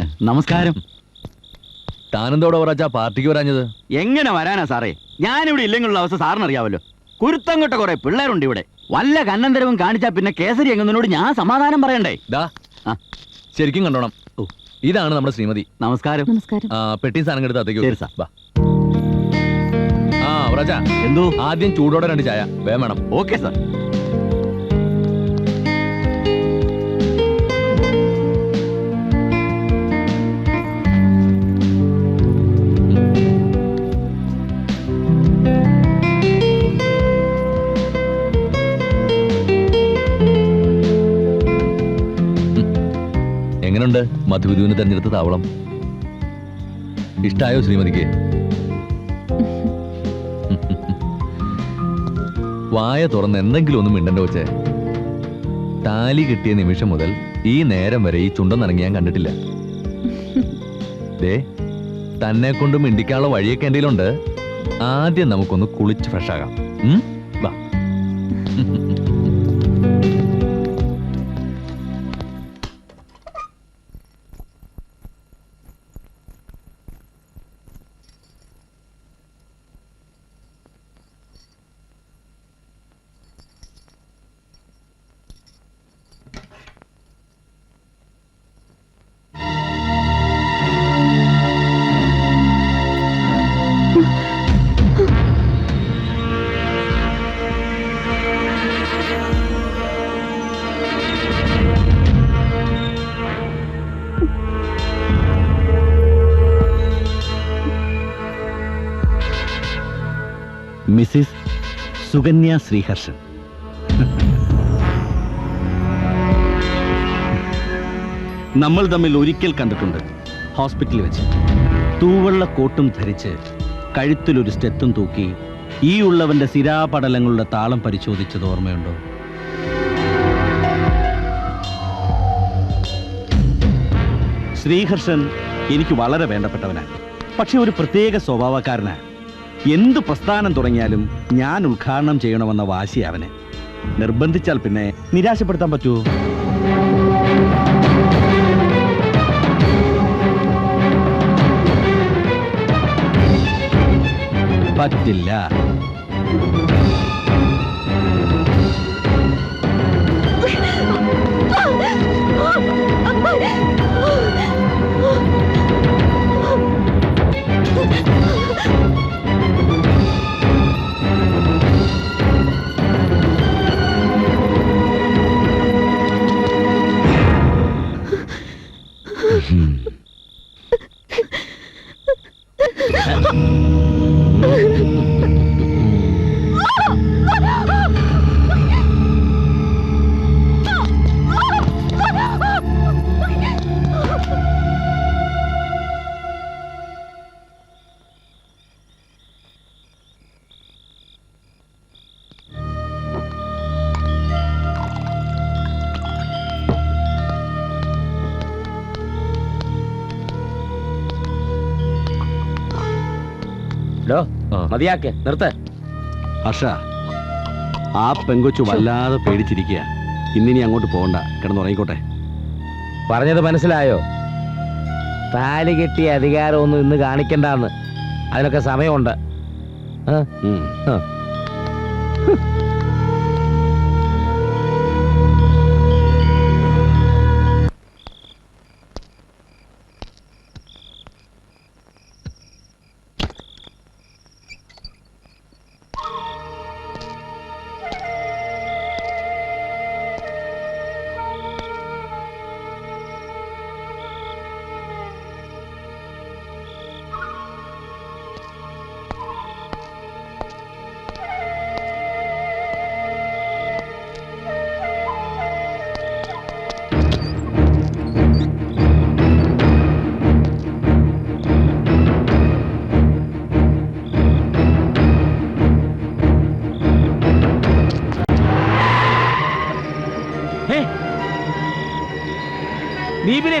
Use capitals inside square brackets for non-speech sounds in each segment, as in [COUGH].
നമസ്കാരം. താനെന്തോടെ പറച്ചാ പാർട്ടിക്ക് വരാഞ്ഞത്? എങ്ങനെ വരാനാ സാറേ? ഞാനിവിടെ ഇല്ലെങ്കിലുള്ള അവസ്ഥ സാറിന് അറിയാവല്ലോ കുരുത്തങ്ങോട്ട കുറെ പിള്ളേരുണ്ട് ഇവിടെ. വല്ല കണ്ണന്തരവും കാണിച്ചാ പിന്നെ കേസരി എങ്ങുന്നതിനോട് ഞാൻ സമാധാനം പറയണ്ടേ? ദാ ശരിക്കും കണ്ടോണം. ഓ. ഇതാണ് നമ്മുടെ ശ്രീമതി. നമസ്കാരം. നമസ്കാരം. പെട്ടി സാധനം എടുത്ത് അത്തേക്ക് ശരി, സാർ. വാ. ആ എന്തോ? ആദ്യം ചൂടോടെ രണ്ട് ചായ. വേണം. Okay sir. എങ്ങനുണ്ട് മധുവിധുവിന് തെരഞ്ഞെടുത്ത താവളം? ഇഷ്ടായോ ശ്രീമതിക്ക്? വായ തുറന്ന് എന്തെങ്കിലും ഒന്നും മിണ്ടണ്ട വെച്ചേ താലി കിട്ടിയ നിമിഷം മുതൽ ഈ നേരം വരെ ഈ ചുണ്ടൻ നനങ്ങി ഞാൻ കണ്ടിട്ടില്ല. ദേ തന്നെ കൊണ്ട് മിണ്ടിക്കാനുള്ള വഴിയൊക്കെ എന്റെ ഉണ്ട് ആദ്യം നമുക്കൊന്ന് കുളിച്ച് ഫ്രഷ് ആകാം. ഉം? വാ. മിസ്സിസ് സുകന്യ ശ്രീഹർഷൻ. നമ്മൾ തമ്മിൽ ഒരിക്കൽ കണ്ടിട്ടുണ്ട്. ഹോസ്പിറ്റലിൽ വെച്ച്. തൂവെള്ള കോട്ടും ധരിച്ച് കഴുത്തിലൊരു സ്റ്റെത്തും തൂക്കി ഈ ഉള്ളവന്റെ സിരാപടലങ്ങളുടെ താളം പരിശോധിച്ചത് ഓർമ്മയുണ്ടോ? ശ്രീഹർഷൻ എനിക്ക് വളരെ വേണ്ടപ്പെട്ടവനാണ്. പക്ഷെ ഒരു പ്രത്യേക സ്വഭാവക്കാരനാണ്. എന്ത് പ്രസ്ഥാനം തുടങ്ങിയാലും ഞാൻ ഉദ്ഘാടനം ചെയ്യണമെന്ന വാശി അവന് നിർബന്ധിച്ചാൽ പിന്നെ നിരാശപ്പെടുത്താൻ പറ്റൂ. പറ്റില്ല. മതിയാക്ക് നിർത്ത്. ഹർഷ ആ പെങ്കൊച്ചു വല്ലാതെ പേടിച്ചിരിക്കുക ഇന്നിനി അങ്ങോട്ട് പോകണ്ട കിടന്നുറങ്ങിക്കോട്ടെ. പറഞ്ഞത് മനസ്സിലായോ? താലി കെട്ടിയ അധികാരമൊന്നും ഇന്ന് കാണിക്കണ്ടെന്ന്. അതിനൊക്കെ സമയമുണ്ട്. ആ,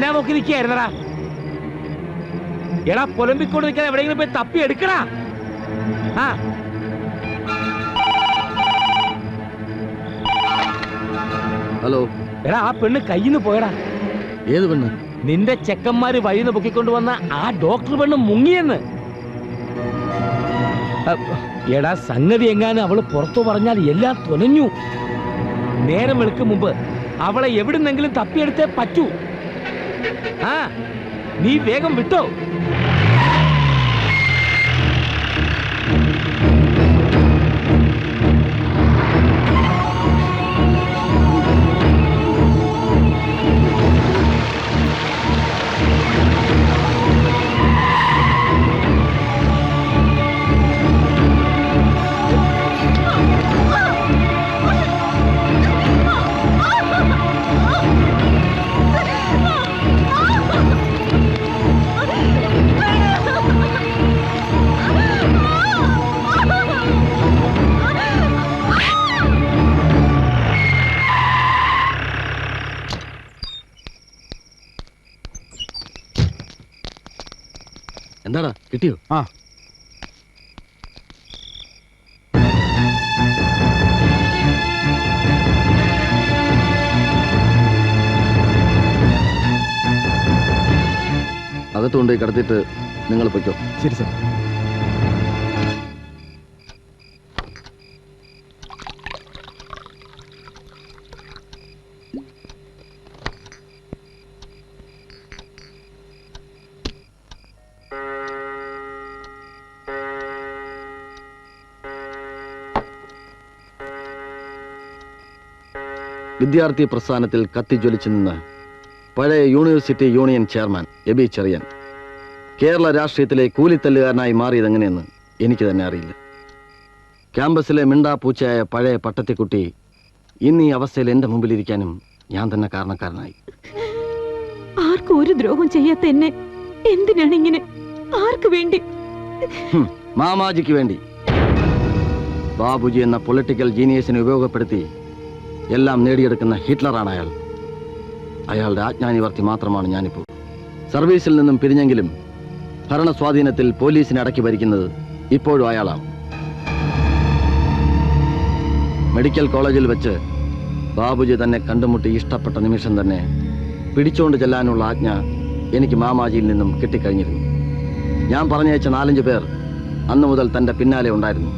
എന്നാ നോക്കി നിൽക്കുകയായിരുന്നടാ. എടാ പുലമ്പിക്കൊണ്ട് നിൽക്കാൻ എവിടെയെങ്കിലും പോയി തപ്പി എടുക്കടാ. ആ. ഹലോ. എടാ ആ പെണ്ണ് കയ്യിൽ നിന്ന് പോയടാ. ഏത് പെണ്ണ്? നിന്റെ ചെക്കന്മാര് വഴിന്ന് പൊക്കിക്കൊണ്ടുവന്ന ആ ഡോക്ടർ പെണ്ണ് മുങ്ങിയെന്ന്. എടാ സംഗതി എങ്ങാനും അവൾ പുറത്തു പറഞ്ഞാൽ എല്ലാം തുലഞ്ഞു. നേരം വെളുക്കും മുമ്പ് അവളെ എവിടുന്നെങ്കിലും തപ്പിയെടുത്തേ പറ്റൂ. ആ നീ വേഗം എന്താടാ കിട്ടിയോ? ആ. അകത്തുകൊണ്ട് കിടത്തിയിട്ട് നിങ്ങൾ പൊയ്ക്കോ. ശരി സാർ. വിദ്യാർത്ഥി പ്രസ്ഥാനത്തിൽ കത്തിജ്വലിച്ചു നിന്ന് പഴയ university union chairman Aby Cherian. Kerala രാഷ്ട്രീയത്തിലെ കൂലിത്തല്ലുകാരനായി മാറിയതെങ്ങനെയെന്ന് എനിക്ക് തന്നെ അറിയില്ല. ക്യാമ്പസിലെ മിണ്ടാ പൂച്ചയായ പഴയ പട്ടത്തിക്കുട്ടി ഇന്ന് ഈ അവസ്ഥയിൽ എന്റെ മുമ്പിലിരിക്കാനും ഞാൻ തന്നെ കാരണക്കാരനായി. ആർക്കും ഒരു ദ്രോഹം ചെയ്യാത്ത എന്നെ എന്തിനാണ് ഇങ്ങനെ? ആർക്ക് വേണ്ടി? മാമാജിക്ക് വേണ്ടി. ബാബുജി എന്ന പൊളിറ്റിക്കൽ ജീനിയസിനെ ഉപയോഗപ്പെടുത്തി എല്ലാം നേടിയെടുക്കുന്ന ഹിറ്റ്ലറാണ് അയാൾ. അയാളുടെ ആജ്ഞാനിവർത്തി മാത്രമാണ് ഞാനിപ്പോൾ. സർവീസിൽ നിന്നും പിരിഞ്ഞെങ്കിലും ഭരണ സ്വാധീനത്തിൽ പോലീസിനെ അടക്കി ഭരിക്കുന്നത് ഇപ്പോഴും അയാളാണ്. മെഡിക്കൽ കോളേജിൽ വെച്ച് ബാബുജി തന്നെ കണ്ടുമുട്ടി ഇഷ്ടപ്പെട്ട നിമിഷം തന്നെ പിടിച്ചുകൊണ്ട് ചെല്ലാനുള്ള ആജ്ഞ എനിക്ക് മാമാജിയിൽ നിന്നും കിട്ടിക്കഴിഞ്ഞിരുന്നു. ഞാൻ പറഞ്ഞയച്ച നാലഞ്ച് പേർ അന്നു മുതൽ തന്റെ പിന്നാലെ ഉണ്ടായിരുന്നു.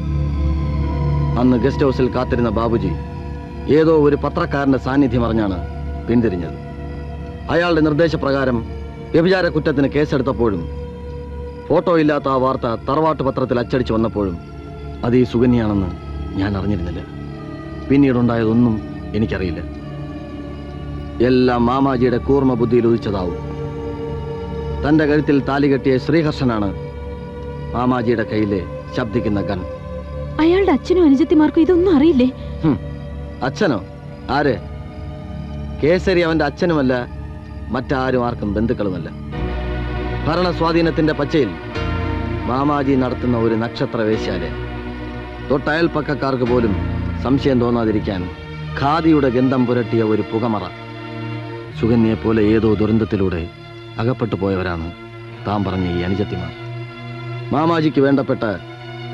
അന്ന് ഗസ്റ്റ് ഹൗസിൽ കാത്തിരുന്ന ബാബുജി ഏതോ ഒരു പത്രക്കാരന്റെ സാന്നിധ്യം അറിഞ്ഞാണ് പിന്തിരിഞ്ഞത്. അയാളുടെ നിർദ്ദേശപ്രകാരം വ്യഭിചാര കുറ്റത്തിന് കേസെടുത്തപ്പോഴും ഫോട്ടോ ഇല്ലാത്ത ആ വാർത്ത തറവാട്ട് പത്രത്തിൽ അച്ചടിച്ചു വന്നപ്പോഴും അത് ഈ സുകന്യാണെന്ന് ഞാൻ അറിഞ്ഞിരുന്നില്ല. പിന്നീടുണ്ടായതൊന്നും എനിക്കറിയില്ല. എല്ലാം മാമാജിയുടെ കൂർമ്മ ബുദ്ധിയിൽ ഉദിച്ചതാവും. തന്റെ കഴുത്തിൽ താലി കെട്ടിയ ശ്രീഹർഷനാണ് മാമാജിയുടെ കയ്യിലെ ശബ്ദിക്കുന്ന ഗൺ. അയാളുടെ അച്ഛനും അനുജത്തിമാർക്കും ഇതൊന്നും അറിയില്ലേ? അച്ഛനോ? ആര്? കേസരി അവന്റെ അച്ഛനുമല്ല മറ്റാരും ആർക്കും ബന്ധുക്കളുമല്ല. ഭരണ സ്വാധീനത്തിന്റെ പച്ചയിൽ മാമാജി നടത്തുന്ന ഒരു നക്ഷത്ര വേശ്യാലയം തൊട്ടയൽപ്പക്കാർക്ക് പോലും സംശയം തോന്നാതിരിക്കാൻ ഖാദിയുടെ ഗന്ധം പുരട്ടിയ ഒരു പുകമറ. സുകന്യെ പോലെ ഏതോ ദുരന്തത്തിലൂടെ അകപ്പെട്ടു പോയവരാണ് താൻ പറഞ്ഞ ഈ അനുജത്തിമാർ. മാമാജിക്ക് വേണ്ടപ്പെട്ട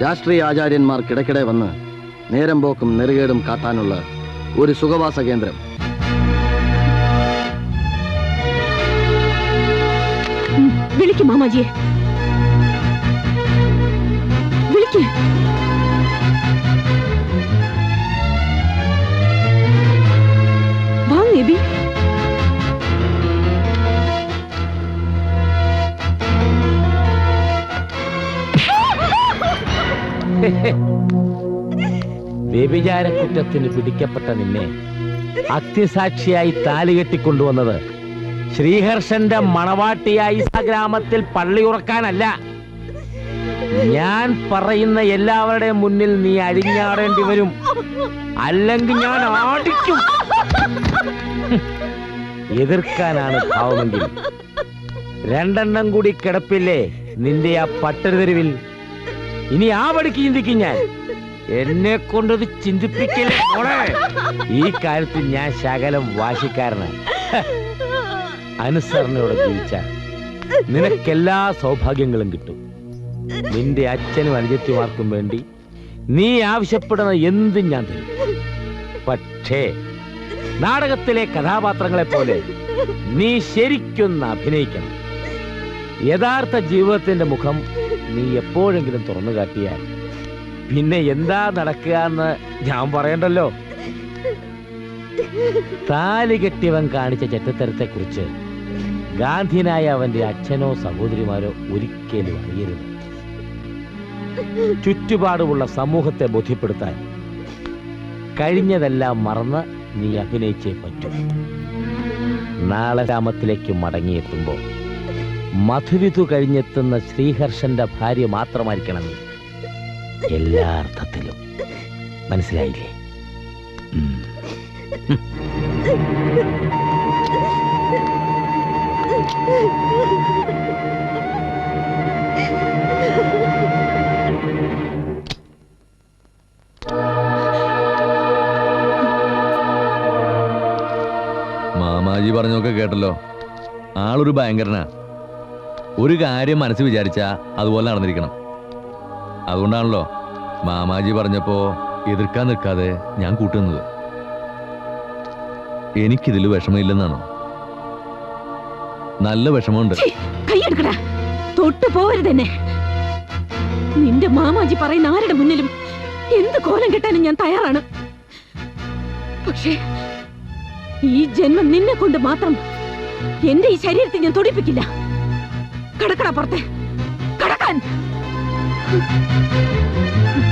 രാഷ്ട്രീയ ആചാര്യന്മാർക്കിടയ്ക്കിടെ വന്ന് നേരം പോക്കും നെറുകേടും കാട്ടാനുള്ള ഒരു സുഖവാസ കേന്ദ്രം. ഉം, വിളിക്ക് മാമാജിയെ. വിളിക്ക്. വാ എബി [LAUGHS] വ്യഭിചാര കുറ്റത്തിന് പിടിക്കപ്പെട്ട നിന്നെ അത്യസാക്ഷിയായി താലി കെട്ടിക്കൊണ്ടുവന്നത് ശ്രീഹർഷന്റെ മണവാട്ടിയായി ഗ്രാമത്തിൽ പള്ളി ഉറക്കാനല്ല. ഞാൻ പറയുന്ന എല്ലാവരുടെയും മുന്നിൽ നീ അഴിഞ്ഞാടേണ്ടി വരും. അല്ലെങ്കിൽ ഞാൻ ആടിക്കും. എതിർക്കാനാണ് ഭാവമെങ്കിൽ. രണ്ടെണ്ണം കൂടി കിടപ്പില്ലേ നിന്റെ ആ പട്ടരുതെരുവിൽ? ഇനി ആ പടിക്ക് ചിന്തിക്കും ഞാൻ. എന്നെ കൊണ്ടത് ചിന്തിപ്പിക്കലേ ഈ കാര്യത്തിൽ ഞാൻ ശകലം വാശിക്കാരനാണ്. അനുസരണയോടെ ജീവിച്ച നിനക്കെല്ലാ സൗഭാഗ്യങ്ങളും കിട്ടും. നിന്റെ അച്ഛനും അനുജത്തിമാർക്കും വേണ്ടി നീ ആവശ്യപ്പെടുന്ന എന്തും ഞാൻ തരും. പക്ഷേ നാടകത്തിലെ കഥാപാത്രങ്ങളെ പോലെ നീ ശരിക്കൊന്ന് അഭിനയിക്കണം. യഥാർത്ഥ ജീവിതത്തിന്റെ മുഖം നീ എപ്പോഴെങ്കിലും തുറന്നു കാട്ടിയാൽ പിന്നെ എന്താ നടക്കുക എന്ന് ഞാൻ പറയണ്ടല്ലോ. താലി കെട്ടിയവൻ കാണിച്ച ചെറ്റത്തരത്തെ കുറിച്ച് ഗാന്ധിനായ അവന്റെ അച്ഛനോ സഹോദരിമാരോ ഒരിക്കലും അറിയരുത്. ചുറ്റുപാടുമുള്ള സമൂഹത്തെ ബോധ്യപ്പെടുത്താൻ കഴിഞ്ഞതെല്ലാം മറന്ന് നീ അഭിനയിച്ചേ പറ്റൂ. നാളെ ഗ്രാമത്തിലേക്ക് മടങ്ങിയെത്തുമ്പോൾ മധുവിധു കഴിഞ്ഞെത്തുന്ന ശ്രീഹർഷന്റെ ഭാര്യ മാത്രമായിരിക്കണം നീ. എല്ലാ അർത്ഥത്തിലും. മനസ്സിലായില്ലേ. മാമാജി പറഞ്ഞൊക്കെ കേട്ടല്ലോ. ആളൊരു ഭയങ്കരനാ. ഒരു കാര്യം മനസ്സ് വിചാരിച്ചാ അതുപോലെ നടന്നിരിക്കണം. അതുകൊണ്ടാണല്ലോ മാമാജി പറഞ്ഞപ്പോ എതിർക്കാൻ നിൽക്കാതെ ഞാൻ കൂട്ടുന്നത്. എനിക്കിതിൽ വിഷമമില്ലെന്നാണോ. നല്ല വിഷമമുണ്ട്. കൈയെടുക്കടാ. പോവരുതെന്നെ നിന്റെ മാമാജി പറയുന്ന ആരുടെ മുന്നിലും എന്ത് കോലം കെട്ടാനും ഞാൻ തയ്യാറാണ്. പക്ഷേ ഈ ജന്മം നിന്നെ കൊണ്ട് മാത്രം എന്റെ ഈ ശരീരത്തെ ഞാൻ തൊടിപ്പിക്കില്ല. കടക്കട പുറത്തെ. കടക്കാൻ. Thank you.